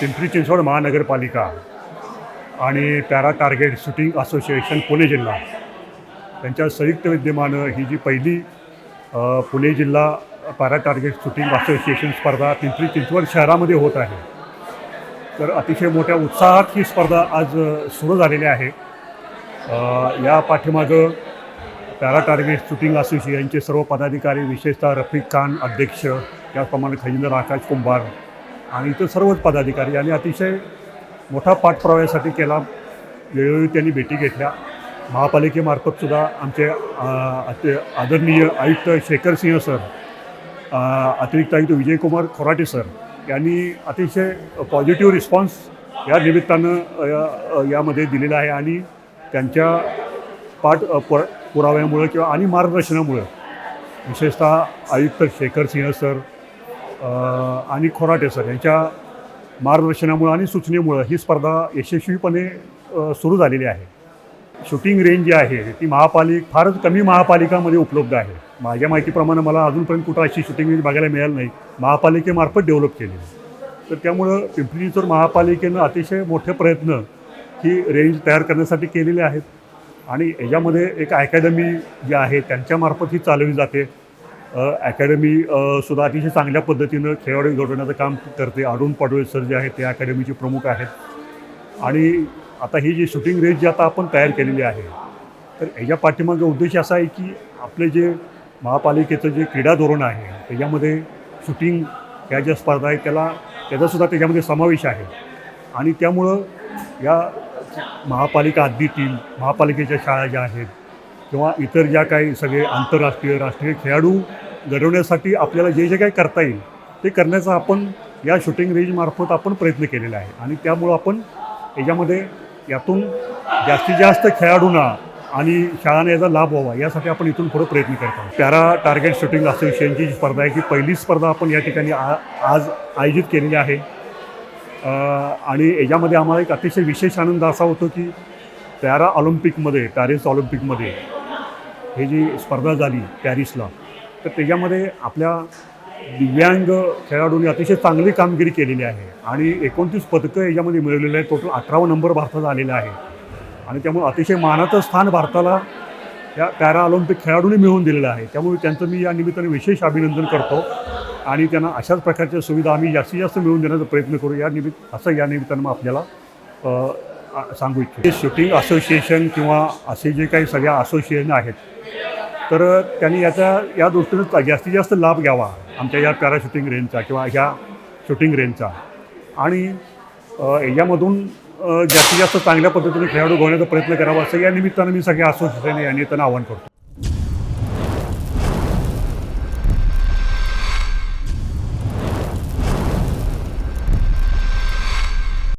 पिंपरी चिंचवड महानगरपालिका आणि para target shooting association Pune जिल्हा. त्यांच्या संयुक्त विद्यमानं ही जी पहिली पुणे जिल्हा पॅरा टार्गेट शूटिंग असोसिएशन स्पर्धा पिंपरी चिंचवड शहरामध्ये होत आहे. तर अतिशय मोठ्या उत्साहात ही स्पर्धा आज सुरू झालेली आहे. या पाठीमागं पॅरा टार्गेट शूटिंग असोसिएशनचे सर्व पदाधिकारी विशेषतः रफिक खान अध्यक्ष त्याचप्रमाणे खजिंदर आकाश कुंभार आणि इतर सर्वच पदाधिकारी यांनी अतिशय मोठा पाठपुराव्यासाठी केला. वेळोवेळी त्यांनी भेटी घेतल्या. महापालिकेमार्फतसुद्धा आमचे अति आदरणीय आयुक्त शेखर सिंह सर अतिरिक्त आयुक्त विजयकुमार खोराटे सर यांनी अतिशय पॉझिटिव्ह रिस्पॉन्स या निमित्तानं यामध्ये दिलेला आहे आणि त्यांच्या पाठ प पुराव्यामुळं किंवा आणि मार्गदर्शनामुळं विशेषतः आयुक्त शेखर सिंह सर आणि खोराटे सर यांच्या मार्गदर्शनामुळं आणि सूचनेमुळं ही स्पर्धा यशस्वीपणे सुरू झालेली आहे. शूटिंग रेंज जी आहे ती महापालिक फारच कमी महापालिकामध्ये उपलब्ध आहे. माझ्या माहितीप्रमाणे मला अजूनपर्यंत कुठं अशी शूटिंग रेंज बघायला मिळाली नाही. महापालिकेमार्फत डेव्हलप केली तर त्यामुळं पिंपरी चिंचवड महापालिकेनं अतिशय मोठे प्रयत्न ही रेंज तयार करण्यासाठी केलेले आहेत. आणि याच्यामध्ये एक अकॅडमी जी आहे त्यांच्यामार्फत ही चालवली जाते. अकॅडमी सुद्धा अतिशय चांगल्या पद्धतीनं खेळाडू घडवण्याचं काम करते. अरुण पाडवे सर जे आहेत ते अकॅडमीचे प्रमुख आहेत. आणि आता ही जी शूटिंग रेंज जी आता आपण तयार केलेली आहे तर ह्याच्या पाठीमागे उद्देश असा आहे की आपले जे महापालिकेचं जे क्रीडा धोरण आहे त्याच्यामध्ये शूटिंग या ज्या स्पर्धा आहेत त्याला त्याचासुद्धा त्याच्यामध्ये समावेश आहे. आणि त्यामुळं या महापालिका हद्दीतील महापालिकेच्या शाळा ज्या आहेत किंवा इतर ज्या काही सगळे आंतरराष्ट्रीय राष्ट्रीय खेळाडू घडवण्यासाठी आपल्याला जे जे काही करता येईल ते करण्याचा आपण या शूटिंग रेंजमार्फत आपण प्रयत्न केलेला आहे. आणि त्यामुळं आपण याच्यामध्ये यातून जास्तीत जास्त खेळाडूंना आणि शाळांना याचा लाभ व्हावा यासाठी आपण इथून पुढे प्रयत्न करत आहोत. पॅरा टार्गेट शूटिंग असोसिएशनची जी स्पर्धा आहे ही पहिली स्पर्धा आपण या ठिकाणी आ आज आयोजित केलेली आहे. आणि याच्यामध्ये आम्हाला एक अतिशय विशेष आनंद असा होतो की पॅरा ऑलिम्पिकमध्ये पॅरिस ऑलिम्पिकमध्ये हे जी स्पर्धा झाली पॅरिसला तर त्याच्यामध्ये आपल्या दिव्यांग खेळाडूंनी अतिशय चांगली कामगिरी केलेली आहे. आणि एकोणतीस पदकं याच्यामध्ये मिळवलेले आहे टोटल अठरावा नंबर भारताचा आलेला आहे. आणि त्यामुळे अतिशय मानाचं स्थान भारताला या पॅरा ऑलिम्पिक खेळाडूंनी मिळवून दिलेलं आहे. त्यामुळे त्यांचं मी या निमित्ताने विशेष अभिनंदन करतो. आणि त्यांना अशाच प्रकारच्या सुविधा आम्ही जास्तीत जास्त मिळवून देण्याचा प्रयत्न करू. या निमित्त असं या निमित्तानं मग आपल्याला सांगू इच्छितो. शूटिंग असोसिएशन किंवा असे जे काही सगळ्या असोसिएशन आहेत तर त्यांनी याचा या दृष्टीनं जास्तीत जास्त लाभ घ्यावा आमच्या या पॅराशूटिंग रेंजचा किंवा ह्या शूटिंग रेंजचा आणि अ, याच्यामधून जास्तीत जास्त चांगल्या पद्धतीने खेळाडू घडवण्याचा प्रयत्न करावा असं या निमित्तानं मी सगळ्या असोसिएशन या निमित्तानं आवाहन करतो.